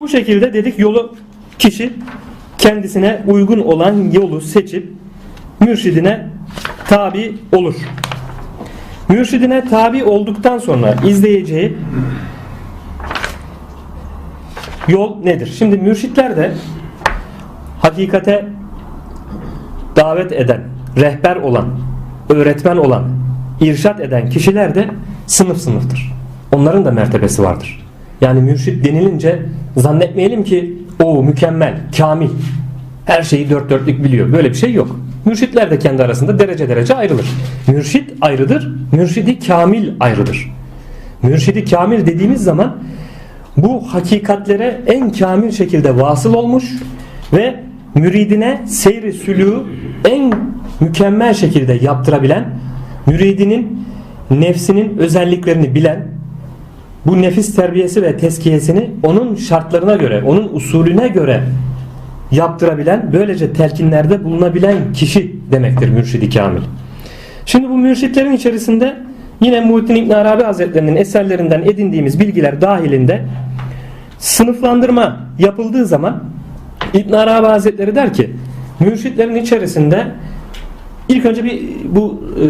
Bu şekilde dedik yolu kişi kendisine uygun olan yolu seçip mürşidine tabi olur. Mürşidine tabi olduktan sonra izleyeceği yol nedir? Şimdi mürşitler de hakikate davet eden, rehber olan, öğretmen olan, irşat eden kişiler de sınıf sınıftır. Onların da mertebesi vardır. Yani mürşit denilince zannetmeyelim ki o mükemmel, kamil, her şeyi dört dörtlük biliyor. Böyle bir şey yok. Mürşitler de kendi arasında derece derece ayrılır. Mürşit ayrıdır, mürşidi kamil ayrıdır. Mürşidi kamil dediğimiz zaman bu hakikatlere en kamil şekilde vasıl olmuş ve müridine seyri sülûğü en mükemmel şekilde yaptırabilen, müridinin nefsinin özelliklerini bilen, bu nefis terbiyesi ve teskiyesini onun şartlarına göre, onun usulüne göre yaptırabilen, böylece telkinlerde bulunabilen kişi demektir mürşidi kamil. Şimdi bu mürşitlerin içerisinde yine Muhittin İbn Arabi Hazretlerinin eserlerinden edindiğimiz bilgiler dahilinde sınıflandırma yapıldığı zaman İbn Arabi Hazretleri der ki mürşitlerin içerisinde ilk önce bir bu e,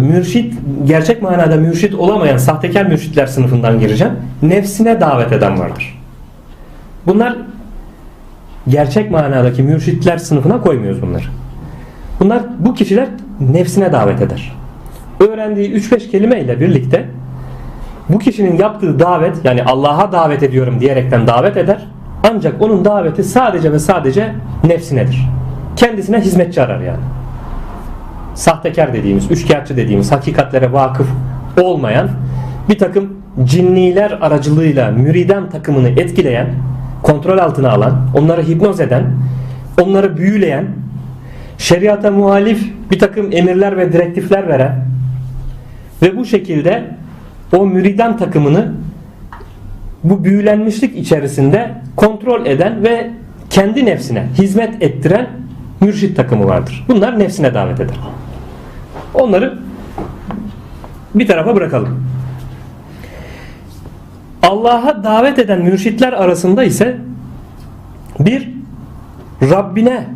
mürşit gerçek manada mürşit olamayan sahtekar mürşitler sınıfından gireceğim. Nefsine davet eden vardır. Bunlar gerçek manadaki mürşitler sınıfına koymuyoruz bunları. Bunlar bu kişiler nefsine davet eder. Öğrendiği 3-5 kelime ile birlikte bu kişinin yaptığı davet yani Allah'a davet ediyorum diyerekten davet eder. Ancak onun daveti sadece ve sadece nefsinedir. Kendisine hizmetçi arar yani. Sahtekar dediğimiz, üçkağıtçı dediğimiz, hakikatlere vakıf olmayan bir takım cinniler aracılığıyla müriden takımını etkileyen, kontrol altına alan, onları hipnoz eden, onları büyüleyen, şeriata muhalif bir takım emirler ve direktifler veren ve bu şekilde o müridan takımını bu büyülenmişlik içerisinde kontrol eden ve kendi nefsine hizmet ettiren mürşit takımı vardır. Bunlar nefsine davet eder. Onları bir tarafa bırakalım. Allah'a davet eden mürşitler arasında ise bir Rabbine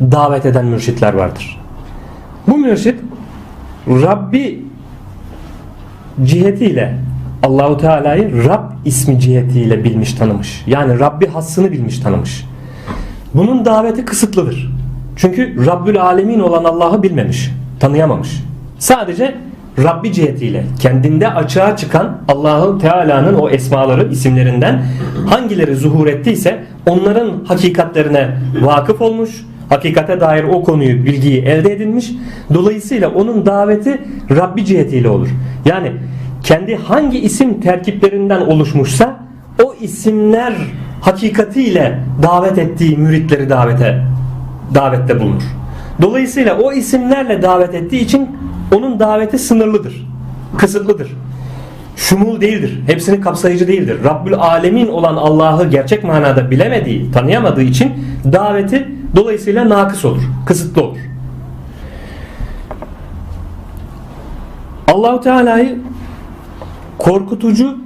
davet eden mürşitler vardır. Bu mürşit Rabbi cihetiyle Allahu Teala'yı Rab ismi cihetiyle bilmiş tanımış. Yani Rabbi hassını bilmiş tanımış. Bunun daveti kısıtlıdır. Çünkü Rabbül Alemin olan Allah'ı bilmemiş, tanıyamamış. Sadece Rabbi cihetiyle kendinde açığa çıkan Allahu Teala'nın o esmaları, isimlerinden hangileri zuhur ettiyse onların hakikatlerine vakıf olmuş, hakikate dair o konuyu, bilgiyi elde edinmiş. Dolayısıyla onun daveti Rabbi cihetiyle olur. Yani kendi hangi isim terkiplerinden oluşmuşsa o isimler hakikatiyle davet ettiği müritleri davete davette bulunur. Dolayısıyla o isimlerle davet ettiği için onun daveti sınırlıdır. Kısıtlıdır. Şumul değildir. Hepsini kapsayıcı değildir. Rabbül Alemin olan Allah'ı gerçek manada bilemediği, tanıyamadığı için daveti dolayısıyla nakıs olur. Kısıtlı olur. Allahu Teala'yı korkutucu,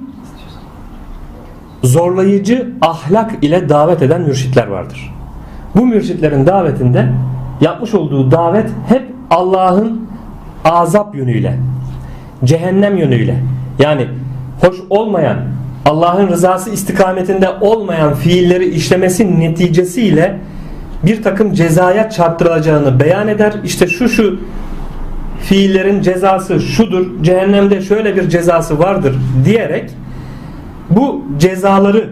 zorlayıcı ahlak ile davet eden mürşitler vardır. Bu mürşitlerin davetinde yapmış olduğu davet hep Allah'ın azap yönüyle, cehennem yönüyle yani hoş olmayan, Allah'ın rızası istikametinde olmayan fiilleri işlemesi neticesiyle bir takım cezaya çarptırılacağını beyan eder. İşte şu şu fiillerin cezası şudur, cehennemde şöyle bir cezası vardır diyerek bu cezaları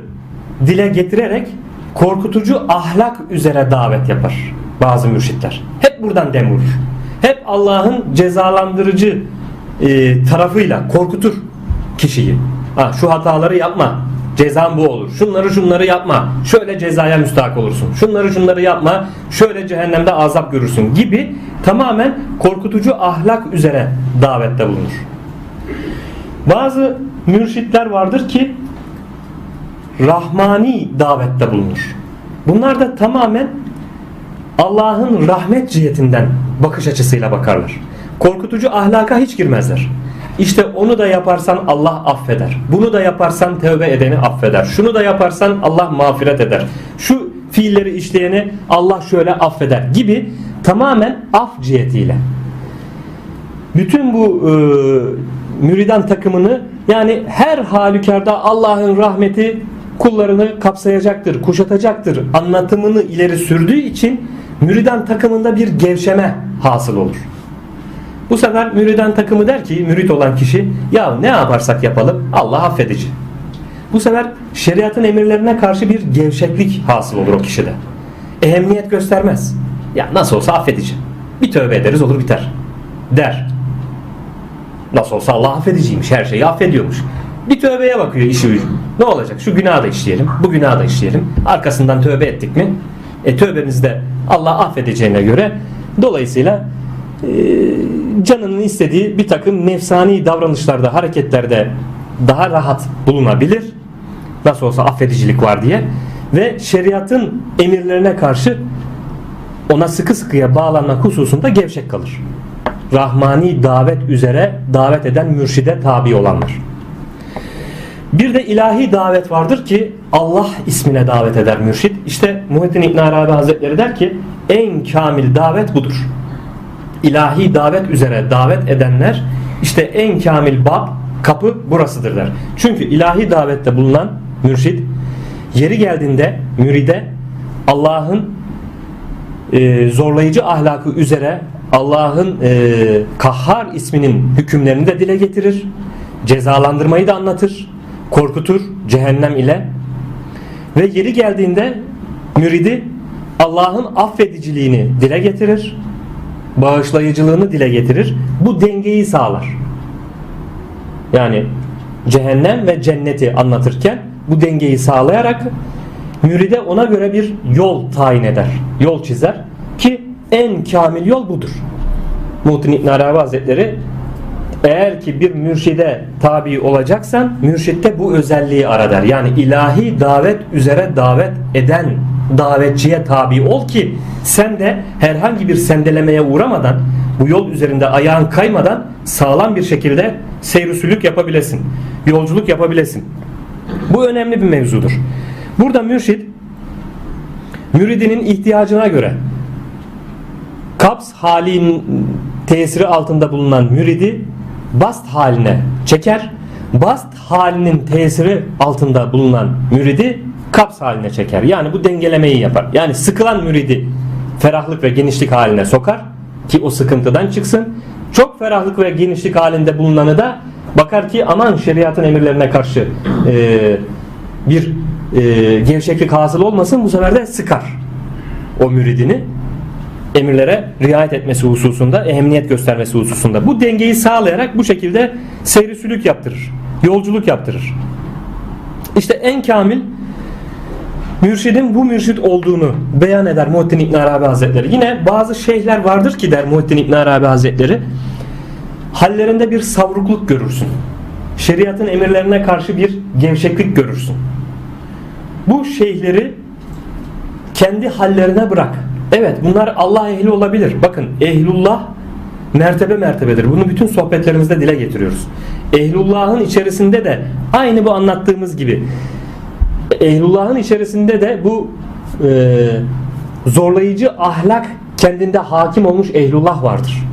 dile getirerek korkutucu ahlak üzere davet yapar bazı mürşitler. Hep buradan dem vurur. Hep Allah'ın cezalandırıcı e, tarafıyla korkutur kişiyi. Ha, şu hataları yapma. Cezan bu olur. Şunları şunları yapma. Şöyle cezaya müstahak olursun. Şunları şunları yapma. Şöyle cehennemde azap görürsün gibi tamamen korkutucu ahlak üzere davette bulunur. Bazı mürşitler vardır ki rahmani davette bulunur. Bunlar da tamamen Allah'ın rahmet cihetinden bakış açısıyla bakarlar. Korkutucu ahlaka hiç girmezler. İşte onu da yaparsan Allah affeder. Bunu da yaparsan tövbe edeni affeder. Şunu da yaparsan Allah mağfiret eder. Şu fiilleri işleyeni Allah şöyle affeder gibi tamamen af cihetiyle. Bütün bu e, müridan takımını yani her halükarda Allah'ın rahmeti kullarını kapsayacaktır, kuşatacaktır anlatımını ileri sürdüğü için müridan takımında bir gevşeme hasıl olur. Bu sefer müridan takımı der ki mürit olan kişi ya ne yaparsak yapalım Allah affedici. Bu sefer şeriatın emirlerine karşı bir gevşeklik hasıl olur o kişide. Ehemmiyet göstermez. Ya nasıl olsa affedici. Bir tövbe ederiz olur biter. Der. Nasıl olsa Allah affediciymiş. Her şeyi affediyormuş. Bir tövbeye bakıyor işi. Ne olacak? Şu günahı da işleyelim. Bu günahı da işleyelim. Arkasından tövbe ettik mi? E tövbemizde Allah affedeceğine göre dolayısıyla e, canının istediği bir takım nefsani davranışlarda, hareketlerde daha rahat bulunabilir. Nasıl olsa affedicilik var diye. Ve şeriatın emirlerine karşı ona sıkı sıkıya bağlanmak hususunda gevşek kalır. Rahmani davet üzere davet eden mürşide tabi olanlar. Bir de ilahi davet vardır ki Allah ismine davet eder mürşit. İşte Muhittin İbn Arabi Hazretleri der ki en kamil davet budur. İlahi davet üzere davet edenler işte en kamil bab kapı burasıdır der. Çünkü ilahi davette bulunan mürşit yeri geldiğinde müride Allah'ın e, zorlayıcı ahlakı üzere Allah'ın e, kahhar isminin hükümlerini de dile getirir. Cezalandırmayı da anlatır. Korkutur cehennem ile. Ve yeri geldiğinde müridi Allah'ın affediciliğini dile getirir. Bağışlayıcılığını dile getirir. Bu dengeyi sağlar. Yani cehennem ve cenneti anlatırken bu dengeyi sağlayarak müride ona göre bir yol tayin eder. Yol çizer ki en kamil yol budur. Muhittin İbn Arabi Hazretleri eğer ki bir mürşide tabi olacaksan mürşitte bu özelliği ara der. Yani ilahi davet üzere davet eden davetçiye tabi ol ki sen de herhangi bir sendelemeye uğramadan bu yol üzerinde ayağın kaymadan sağlam bir şekilde seyrusulük yapabilesin. Yolculuk yapabilesin. Bu önemli bir mevzudur. Burada mürşid müridinin ihtiyacına göre kaps halin tesiri altında bulunan müridi bast haline çeker. Bast halinin tesiri altında bulunan müridi kaps haline çeker. Yani bu dengelemeyi yapar. Yani sıkılan müridi ferahlık ve genişlik haline sokar ki o sıkıntıdan çıksın. Çok ferahlık ve genişlik halinde bulunanı da bakar ki aman şeriatın emirlerine karşı e, bir e, gevşeklik hasıl olmasın bu sefer de sıkar o müridini emirlere riayet etmesi hususunda, ehemmiyet göstermesi hususunda. Bu dengeyi sağlayarak bu şekilde seyri sülük yaptırır. Yolculuk yaptırır. İşte en kamil mürşidin bu mürşid olduğunu beyan eder Muhittin İbn Arabi Hazretleri. Yine bazı şeyhler vardır ki der Muhittin İbn Arabi Hazretleri hallerinde bir savrukluk görürsün. Şeriatın emirlerine karşı bir gevşeklik görürsün. Bu şeyhleri kendi hallerine bırak. Evet bunlar Allah ehli olabilir. Bakın ehlullah mertebe mertebedir. Bunu bütün sohbetlerimizde dile getiriyoruz. Ehlullah'ın içerisinde de aynı bu anlattığımız gibi ehlullah'ın içerisinde de bu e, zorlayıcı ahlak kendinde hakim olmuş ehlullah vardır.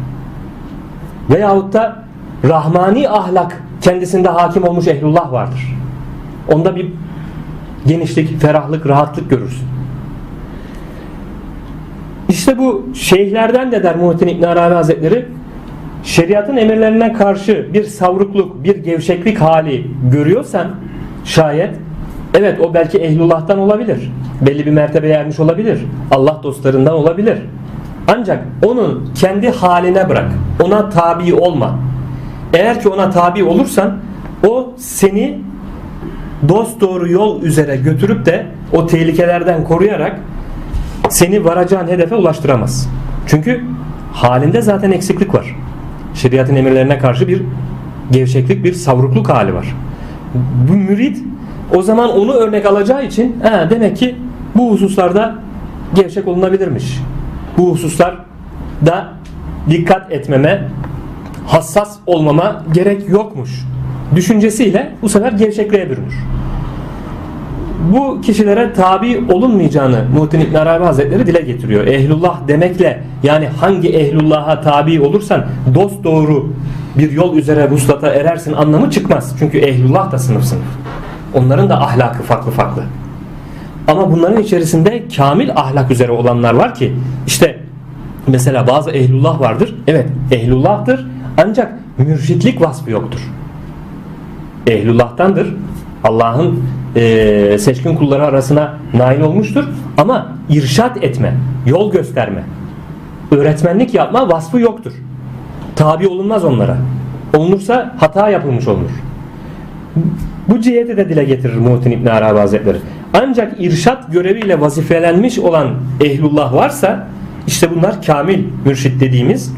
Veyahut da rahmani ahlak kendisinde hakim olmuş ehlullah vardır. Onda bir genişlik, ferahlık, rahatlık görürsün. İşte bu şeyhlerden de der Muhittin İbn Arabi Hazretleri şeriatın emirlerine karşı bir savrukluk, bir gevşeklik hali görüyorsan şayet evet o belki ehlullah'tan olabilir. Belli bir mertebeye ermiş olabilir. Allah dostlarından olabilir. Ancak onun kendi haline bırak. Ona tabi olma. Eğer ki ona tabi olursan o seni dost doğru yol üzere götürüp de o tehlikelerden koruyarak seni varacağın hedefe ulaştıramaz. Çünkü halinde zaten eksiklik var. Şeriatın emirlerine karşı bir gevşeklik, bir savrukluk hali var. Bu mürid o zaman onu örnek alacağı için he, demek ki bu hususlarda gevşek olunabilirmiş. Bu hususlar da dikkat etmeme hassas olmama gerek yokmuş düşüncesiyle bu sefer gevşekliğe bürünür. Bu kişilere tabi olunmayacağını Muhittin İbn Arabi Hazretleri dile getiriyor. Ehlullah demekle yani hangi ehlullah'a tabi olursan dost doğru bir yol üzere vuslata erersin anlamı çıkmaz. Çünkü ehlullah da sınıf sınıf. Onların da ahlakı farklı farklı. Ama bunların içerisinde kamil ahlak üzere olanlar var ki işte mesela bazı ehlullah vardır. Evet ehlullah'tır ancak mürşitlik vasfı yoktur. Ehlullah'tandır. Allah'ın eee, seçkin kulları arasına nail olmuştur. Ama irşat etme, yol gösterme, öğretmenlik yapma vasfı yoktur. Tabi olunmaz onlara. Olunursa hata yapılmış olunur. Bu ciheti de dile getirir Muhittin İbn Arabi Hazretleri. Ancak irşat göreviyle vazifelenmiş olan ehlullah varsa işte bunlar kamil mürşit dediğimiz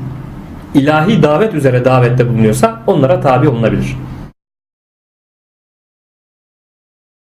ilahi davet üzere davette bulunuyorsa onlara tabi olunabilir.